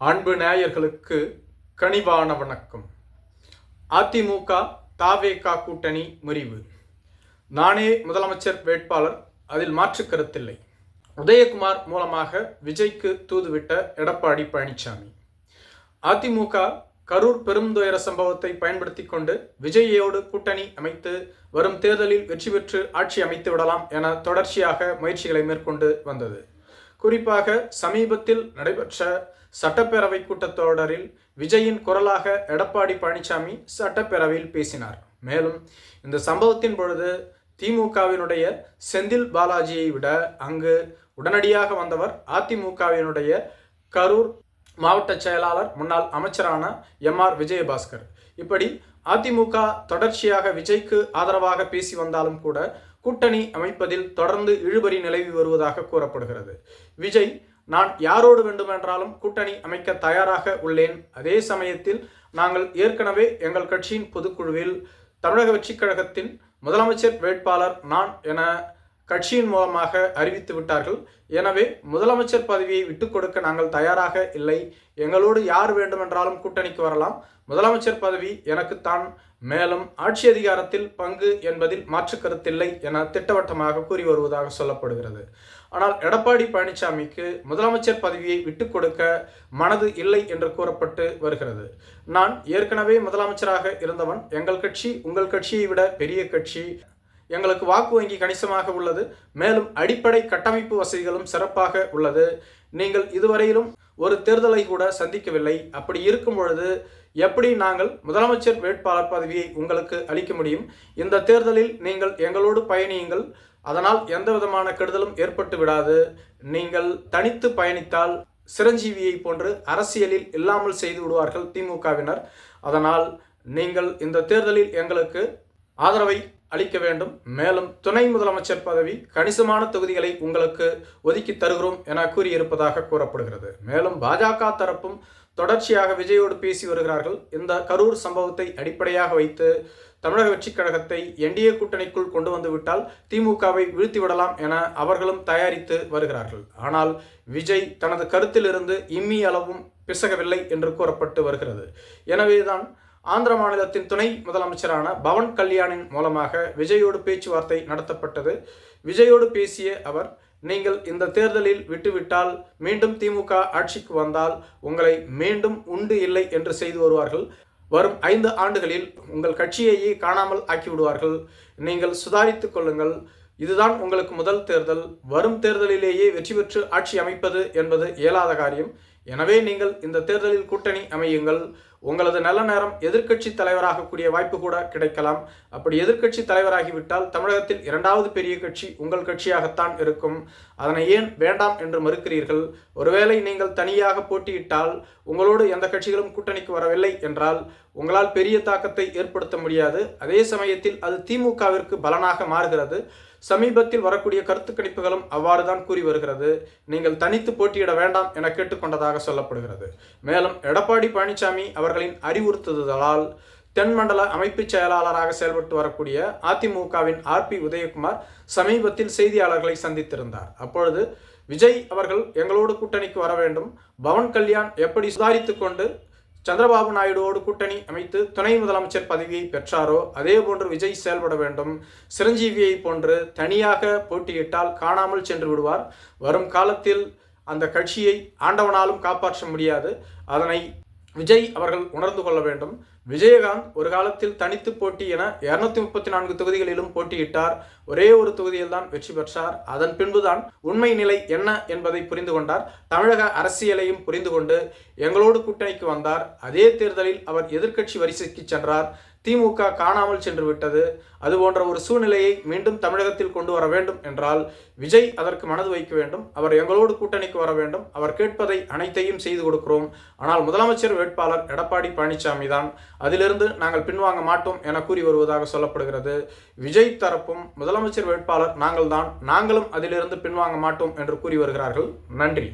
அன்பு நேயர்களுக்கு கனிவான வணக்கம். அதிமுக தாவேகா கூட்டணி முறிவு. நானே முதலமைச்சர் வேட்பாளர் அதில் மாற்று கருத்தில்லை. உதயகுமார் மூலமாக விஜய்க்கு தூதுவிட்ட எடப்பாடி பழனிசாமி அதிமுக கரூர் பெருந்துயர சம்பவத்தை பயன்படுத்தி கொண்டு விஜயோடு கூட்டணி அமைத்து வரும் தேர்தலில் வெற்றி பெற்று ஆட்சி அமைத்து விடலாம் என தொடர்ச்சியாக முயற்சிகளை மேற்கொண்டு வந்தது. குறிப்பாக சமீபத்தில் நடைபெற்ற சட்டப்பேரவை கூட்டத்தொடரில் விஜயின் குரலாக எடப்பாடி பழனிசாமி சட்டப்பேரவையில் பேசினார். மேலும் இந்த சம்பவத்தின் பொழுது திமுகவினுடைய செந்தில் பாலாஜியை விட அங்கு உடனடியாக வந்தவர் அதிமுகவினுடைய கரூர் மாவட்ட செயலாளர் முன்னாள் அமைச்சரான எம். ஆர். விஜயபாஸ்கர். இப்படி அதிமுக தொடர்ச்சியாக விஜய்க்கு ஆதரவாக பேசி வந்தாலும் கூட கூட்டணி அமைப்பதில் தொடர்ந்து இழுபறி நிலவி வருவதாக கூறப்படுகிறது. விஜய் நான் யாரோடு வேண்டுமென்றாலும் கூட்டணி அமைக்க தயாராக உள்ளேன். அதே சமயத்தில் நாங்கள் ஏற்கனவே எங்கள் கட்சியின் பொதுக்குழுவில் தமிழக வெற்றிக் கழகத்தின் முதலமைச்சர் வேட்பாளர் நான் என கட்சியின் மூலமாக அறிவித்து விட்டார்கள். எனவே முதலமைச்சர் பதவியை விட்டுக் கொடுக்க நாங்கள் தயாராக இல்லை. எங்களோடு யார் வேண்டுமென்றாலும் கூட்டணிக்கு வரலாம். முதலமைச்சர் பதவி எனக்குத்தான் மேலும் ஆட்சி அதிகாரத்தில் பங்கு என்பதில் மாற்று கருத்தில்லை என திட்டவட்டமாக கூறி வருவதாக சொல்லப்படுகிறது. ஆனால் எடப்பாடி பழனிசாமிக்கு முதலமைச்சர் பதவியை விட்டுக் கொடுக்க மனது இல்லை என்று கூறப்பட்டு வருகிறது. நான் ஏற்கனவே முதலமைச்சராக இருந்தவன் எங்கள் கட்சி உங்கள் கட்சியை விட பெரிய கட்சி. எங்களுக்கு வாக்கு வங்கி கணிசமாக உள்ளது. மேலும் அடிப்படை கட்டமைப்பு வசதிகளும் சிறப்பாக உள்ளது. நீங்கள் இதுவரையிலும் ஒரு தேர்தலை கூட சந்திக்கவில்லை. அப்படி இருக்கும் பொழுது எப்படி நாங்கள் முதலமைச்சர் வேட்பாளர் பதவியை உங்களுக்கு அளிக்க முடியும்? இந்த தேர்தலில் நீங்கள் எங்களோடு பயணியுங்கள். அதனால் எந்த விதமான கெடுதலும் ஏற்பட்டு விடாது. நீங்கள் தனித்து பயணித்தால் சிரஞ்சீவியை போன்று அரசியலில் இல்லாமல் செய்து விடுவார்கள் திமுகவினர். அதனால் நீங்கள் இந்த தேர்தலில் எங்களுக்கு ஆதரவை அளிக்க வேண்டும். மேலும் துணை முதலமைச்சர் பதவி கணிசமான தொகுதிகளை உங்களுக்கு ஒதுக்கி தருகிறோம் என கூறியிருப்பதாக கூறப்படுகிறது. மேலும் பாஜக தரப்பும் தொடர்ச்சியாக விஜயோடு பேசி வருகிறார்கள். இந்த கரூர் சம்பவத்தை அடிப்படையாக வைத்து தமிழக வெற்றிக் கழகத்தை என்டிஏ கூட்டணிக்குள் கொண்டு வந்துவிட்டால் திமுகவை வீழ்த்தி விடலாம் என அவர்களும் தயாரித்து வருகிறார்கள். ஆனால் விஜய் தனது கருத்திலிருந்து இம்மி அளவும் பிசகவில்லை என்று கூறப்பட்டு வருகிறது. எனவேதான் ஆந்திர மாநிலத்தின் துணை முதலமைச்சரான பவன் கல்யாணின் மூலமாக விஜயோடு பேச்சுவார்த்தை நடத்தப்பட்டது. விஜயோடு பேசிய அவர் நீங்கள் இந்த தேர்தலில் விட்டுவிட்டால் மீண்டும் திமுக ஆட்சிக்கு வந்தால் உங்களை மீண்டும் உண்டு இல்லை என்று செய்து வருவார்கள். வரும் ஐந்து ஆண்டுகளில் உங்கள் கட்சியையே காணாமல் ஆக்கிவிடுவார்கள். நீங்கள் சுதாரித்துக் கொள்ளுங்கள். இதுதான் உங்களுக்கு முதல் தேர்தல். வரும் தேர்தலிலேயே வெற்றி பெற்று ஆட்சி அமைப்பது என்பது இயலாத காரியம். எனவே நீங்கள் இந்த தேர்தலில் கூட்டணி அமையுங்கள். உங்களது நல்ல நேரம் எதிர்க்கட்சி தலைவராகக்கூடிய வாய்ப்பு கூட கிடைக்கலாம். அப்படி எதிர்க்கட்சி தலைவராகிவிட்டால் தமிழகத்தில் இரண்டாவது பெரிய கட்சி உங்கள் கட்சியாகத்தான் இருக்கும். அதனை ஏன் வேண்டாம் என்று மறுக்கிறீர்கள்? ஒருவேளை நீங்கள் தனியாக போட்டியிட்டால் உங்களோடு எந்த கட்சிகளும் கூட்டணிக்கு வரவில்லை என்றால் உங்களால் பெரிய தாக்கத்தை ஏற்படுத்த முடியாது. அதே சமயத்தில் அது திமுகவிற்கு பலனாக மாறுகிறது. சமீபத்தில் வரக்கூடிய கருத்து கணிப்புகளும் அவ்வாறு தான் கூறி வருகிறது. நீங்கள் தனித்து போட்டியிட வேண்டாம் என கேட்டுக்கொண்டதாக சொல்லப்படுகிறது. மேலும் எடப்பாடி பழனிசாமி அவர்களின் அறிவுறுத்துதலால் தென்மண்டல அமைப்பு செயலாளராக செயல்பட்டு வரக்கூடிய அதிமுகவின் ஆர் பி உதயகுமார் சமீபத்தில் செய்தியாளர்களை சந்தித்திருந்தார். அப்பொழுது விஜய் அவர்கள் எங்களோடு கூட்டணிக்கு வர வேண்டும். பவன் கல்யாண் எப்படி சுதாரித்து கொண்டு சந்திரபாபு நாயுடுவோடு கூட்டணி அமைத்து துணை முதலமைச்சர் பதவியை பெற்றாரோ அதே போன்று விஜய் செயல்பட வேண்டும். சிரஞ்சீவியை போன்று தனியாக போட்டியிட்டால் காணாமல் சென்று விடுவார். வரும் காலத்தில் அந்த கட்சியை ஆண்டவனாலும் காப்பாற்ற முடியாது. அதனை விஜய் அவர்கள் உணர்ந்து கொள்ள வேண்டும். விஜயகாந்த் ஒரு காலத்தில் தனித்து போட்டி என இருநூத்தி முப்பத்தி நான்கு தொகுதிகளிலும் போட்டியிட்டார். ஒரே ஒரு தொகுதியில் தான் வெற்றி பெற்றார். அதன் பின்புதான் உண்மை நிலை என்ன என்பதை புரிந்து கொண்டார். தமிழக அரசியலையும் புரிந்து கொண்டு எங்களோடு கூட்டணிக்கு வந்தார். அதே தேர்தலில் அவர் எதிர்க்கட்சி வரிசைக்கு சென்றார். திமுக காணாமல் சென்று விட்டது. அது போன்ற ஒரு சூழ்நிலையை மீண்டும் தமிழகத்தில் கொண்டு வர வேண்டும் என்றால் விஜய் அதற்கு மனது வைக்க வேண்டும். அவர் எங்களோடு கூட்டணிக்கு வர வேண்டும். அவர் கேட்பதை அனைத்தையும் செய்து கொடுக்கிறோம். ஆனால் முதலமைச்சர் வேட்பாளர் எடப்பாடி பழனிசாமி தான். அதிலிருந்து நாங்கள் பின்வாங்க மாட்டோம் என கூறி வருவதாக சொல்லப்படுகிறது. விஜய் தரப்பும் முதலமைச்சர் வேட்பாளர் நாங்கள் தான் நாங்களும் அதிலிருந்து பின்வாங்க மாட்டோம் என்று கூறி வருகிறார்கள். நன்றி.